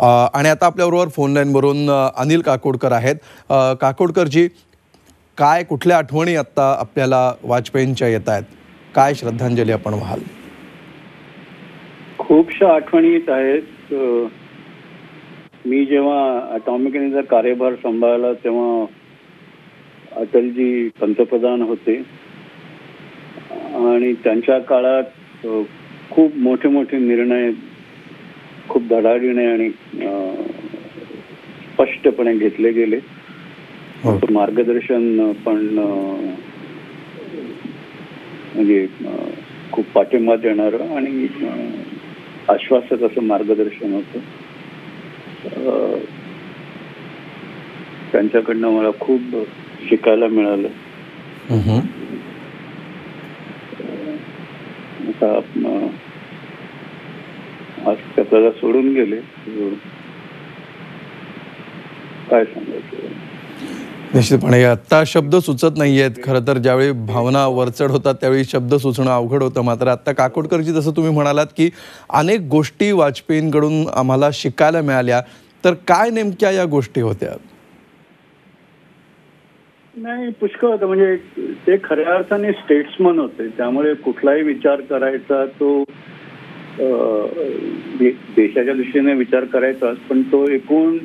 आणि आता आपल्याबरोबर फोन लाईनवरून अनिल काकोडकर आहेत. काकोडकरजी काय कुठल्या आठवणी आत्ता आपल्याला वाजपेयींच्या येत आहेत? काय श्रद्धांजली आपण व्हाल? खूपशा आठवणी येत आहेत मी जेव्हा अटॉमिक एनर्जीचा कार्यभार सांभाळला तेव्हा अटलजी पंतप्रधान होते. आणि त्यांच्या काळात खूप मोठे मोठे निर्णय खूप धडाडीने आणि स्पष्टपणे घेतले गेले हो. मार्गदर्शन पण म्हणजे खूप पाठिंबा देणारं आणि आश्वासक असं मार्गदर्शन होतं त्यांच्याकडनं मला खूप शिकायला मिळालं. आता आज सोडून गेले. काय सांगायचं? निश्चितपणे आत्ता शब्द सुचत नाही आहेत खरं तर ज्यावेळी भावना वरचढ होतात त्यावेळी शब्द सुचणं अवघड होतं. मात्र आत्ता काकोडकरजी जसं तुम्ही म्हणालात की अनेक गोष्टी वाजपेयींकडून आम्हाला शिकायला मिळाल्या. तर काय नेमक्या या गोष्टी होत्या? नाही पुष्कळ होतं. म्हणजे ते खऱ्या अर्थाने स्टेट्समन होते. त्यामुळे कुठलाही विचार करायचा तो देशाच्या दृष्टीने विचार करायचाच पण तो एकूण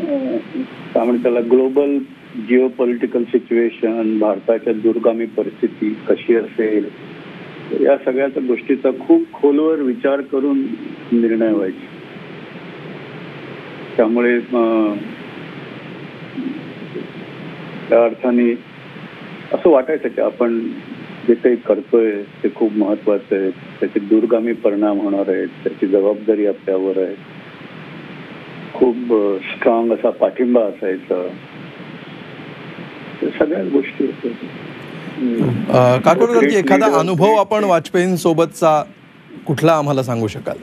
काय म्हणतात त्याला ग्लोबल जिओ पॉलिटिकल सिच्युएशन भारताच्या दुर्गामी परिस्थिती कशी असेल या सगळ्या गोष्टीचा खूप खोलवर विचार करून निर्णय व्हायचे. त्यामुळे त्या अर्थाने असं वाटायचं की आपण जे काही करतोय ते खूप महत्वाचं आहे. त्याचे दूरगामी परिणाम होणार आहेत. त्याची जबाबदारी आपल्यावर आहे. खूप स्ट्रॉंग असा पाठिंबा असायचा. सगळ्याच गोष्टी काकोडकरजी एखादा अनुभव आपण वाजपेयींसोबतचा कुठला आम्हाला सांगू शकाल?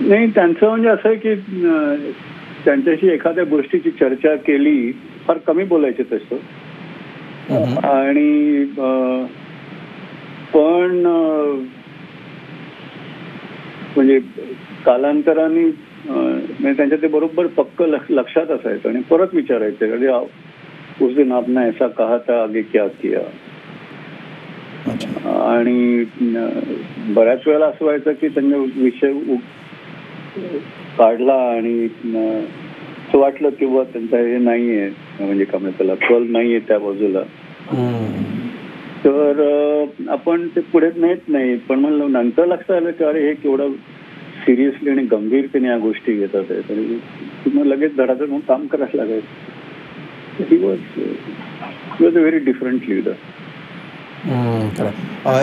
नाही त्यांचं म्हणजे असं आहे की त्यांच्याशी एखाद्या गोष्टीची चर्चा केली फार कमी बोलायचे तसं. आणि पण म्हणजे कालांतराने म्हणजे त्यांच्या ते बरोबर पक्क लक्ष- लक्षात असायचं आणि परत विचारायचे आ- उस दिन आपने ऐसा कहा था आगे क्या किया? आणि बऱ्याच वेळेला असं व्हायचं की त्यांनी विषय काढला आणि असं वाटलं की बुवा त्यांचा हे नाहीये म्हणजे काय म्हणतात त्याला कल नाहीये त्या बाजूला. तर आपण ते पुढे नेत नाही पण म्हणलं नंतर लक्षात आलं की अरे हे केवढं सिरियसली आणि गंभीरतेने या गोष्टी घेतात मग लगेच धडाधड म्हणून काम करायला लागायचं. He was was a very different leader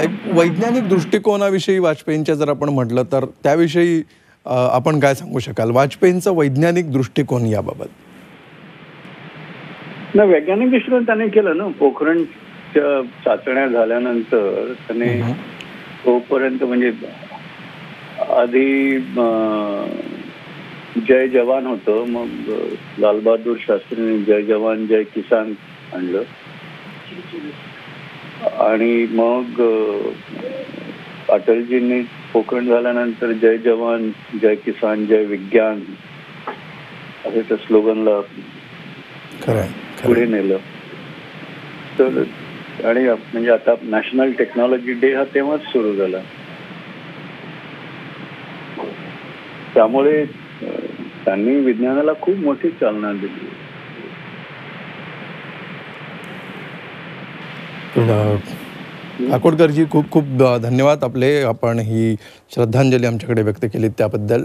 एक वैज्ञानिक दृष्टिकोनाविषयी वाजपेयींच्या जर आपण म्हटलं तर त्याविषयी आपण काय सांगू शकाल? वाजपेयींचा वैज्ञानिक दृष्टिकोन याबाबत. ना वैज्ञानिक दृष्टिकोन त्याने केलं ना. पोखरणच्या चाचण्या झाल्यानंतर त्याने. तोपर्यंत म्हणजे आधी जय जवान होतं. मग लालबहादूर शास्त्रीने जय जवान जय किसान आणलं. आणि मग अटलजींनी पोखरण झाल्यानंतर जय जवान जय किसान जय विज्ञान असे त्या स्लोगनला पुढे. नेलं. तर आणि म्हणजे आता नॅशनल टेक्नॉलॉजी डे हा तेव्हाच सुरू झाला. त्यामुळे त्यांनी विज्ञानाला खूप मोठी चालना दिली. अ, काकोडकरजी खूप खूप धन्यवाद आपले. आपण ही श्रद्धांजली आमच्याकडे व्यक्त केली त्याबद्दल.